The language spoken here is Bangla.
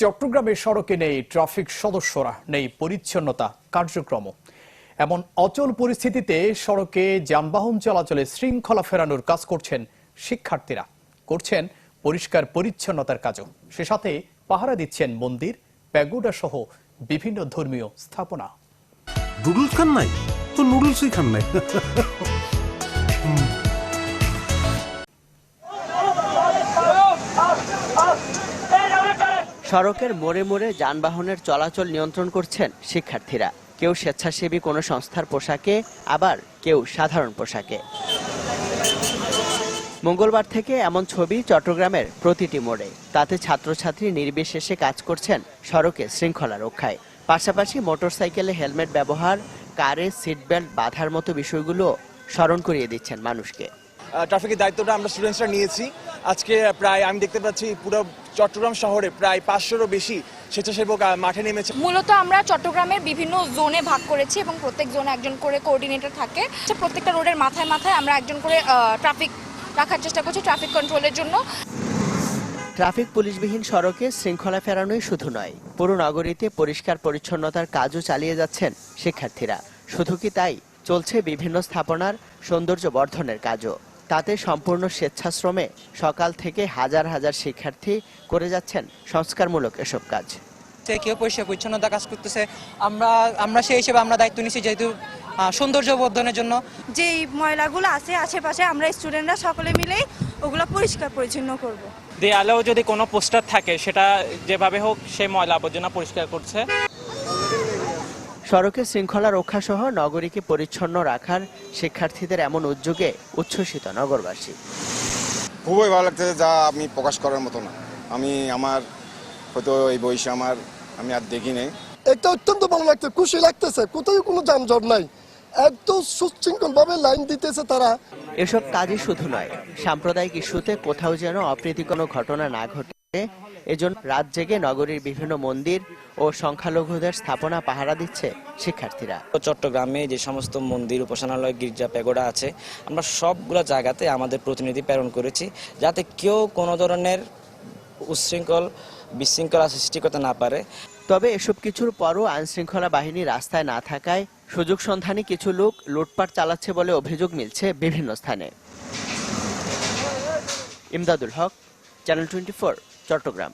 চট্টগ্রামের সড়কে নেই, ট্রাফিক সদস্যরা নেই, পরিচ্ছন্নতা কার্যক্রম এমন অচল পরিস্থিতিতে সড়কে যানবাহন চলাচলে শৃঙ্খলা ফেরানোর কাজ করছেন শিক্ষার্থীরা। করছেন পরিষ্কার পরিচ্ছন্নতার কাজও। সে সাথে পাহারা দিচ্ছেন মন্দির, প্যাগোডা সহ বিভিন্ন ধর্মীয় স্থাপনা। নুডলস খান নাই? তো নুডলসই খান নাই। সড়কের মোড়ে মোড়ে যানবাহনের চলাচল নিয়ন্ত্রণ করছেন শিক্ষার্থীরা। কেউ স্বেচ্ছাসেবী কোনো সংস্থার পোশাকে, আবার কেউ সাধারণ পোশাকে। মঙ্গলবার থেকে এমন ছবি চট্টগ্রামের প্রতিটি মোড়ে। তাতে ছাত্রছাত্রী নির্বিশেষে কাজ করছেন সড়কে শৃঙ্খলা রক্ষায়। পাশাপাশি মোটরসাইকেলে হেলমেট ব্যবহার, কারে সিট বেল্ট বাঁধার মতো বিষয়গুলো স্মরণ করিয়ে দিচ্ছেন মানুষকে। ট্রাফিকের দায়িত্বটা আমরা স্টুডেন্টসরা নিয়েছি। আজকে প্রায় আমি দেখতে পাচ্ছি পুরো চট্টগ্রাম শহরে প্রায় পাঁচশোরও বেশি স্বেচ্ছাসেবক মাঠে নেমেছে। মূলত আমরা চট্টগ্রামের বিভিন্ন জোনে ভাগ করেছি এবং প্রত্যেক জোনে একজন করে কোঅর্ডিনেটর থাকে। তো প্রত্যেকটা রোডের মাথায় মাথায় আমরা একজন করে ট্রাফিক রাখার চেষ্টা করছি ট্রাফিক কন্ট্রোলের জন্য। ট্রাফিক পুলিশবিহীন সড়কে শৃঙ্খলা ফেরানোই শুধু নয় পুরো নগরীতে পরিষ্কার পরিচ্ছন্নতার কাজও চালিয়ে যাচ্ছেন শিক্ষার্থীরা। শুধু কি তাই চলছে বিভিন্ন স্থাপনার সৌন্দর্য বর্ধনের কাজও। তাতে সম্পূর্ণ স্বেচ্ছাশ্রমে সকাল থেকে হাজার হাজার শিক্ষার্থী করে যাচ্ছেন সংস্কারমূলক এসব কাজ। যে কেউ পরিষ্কার পরিচ্ছন্নতা কাজ করতেছে আমরা আমরা সেই হিসেবে আমরা দায়িত্ব নিচ্ছি যেহেতু সৌন্দর্য বর্ধনের জন্য। যেই ময়লাগুলো আছে আশেপাশে আমরা স্টুডেন্টরা সকলে মিলেই ওগুলো পরিষ্কার পরিচ্ছন্ন করব। দেয়ালেও যদি কোনো পোস্টার থাকে সেটা যেভাবে হোক সেই ময়লা আবর্জনা পরিষ্কার করছে। সড়কে শৃঙ্খলা রক্ষা সহ নগরীকে পরিচ্ছন্ন রাখার শিক্ষার্থীদের এমন উদ্যোগে উচ্ছ্বসিত নগরবাসী। খুবই ভালো লাগতেছে যা আমি প্রকাশ করার মতো না। আমি আমার হয়তো এই বয়সে আমার আমি আর দেখি নেই। এটা অত্যন্ত ভালো লাগছে খুশি লাগতেছে। কোথাও কোনো যানজট নাই। একদম সুশৃঙ্খল ভাবে লাইন দিতেছে তারা। এসব কাজই শুধু নয় সাম্প্রদায়িক ইস্যুতে কোথাও যেন অপ্রীতিকর ঘটনা না ঘটে। এজন্য রাত জেগে নগরীর বিভিন্ন মন্দির ও সংখ্যালঘুদের স্থাপনা পাহারা দিচ্ছে শিক্ষার্থীরা। চট্টগ্রামে যে সমস্ত মন্দির উপাসনালয় গির্জা পেগোড়া আছে আমরা সবগুলো জায়গাতে আমাদের প্রতিনিধি প্রেরণ করেছি যাতে কেউ কোনো ধরনের উচ্ছৃঙ্খল বিশৃঙ্খলা সৃষ্টি করতে না পারে। তবে এসব কিছুর পরও আইনশৃঙ্খলা বাহিনী রাস্তায় না থাকায় সুযোগ সন্ধানী কিছু লোক লুটপাট চালাচ্ছে বলে অভিযোগ মিলছে বিভিন্ন স্থানে। Imdadul Haque channel twenty Chittagong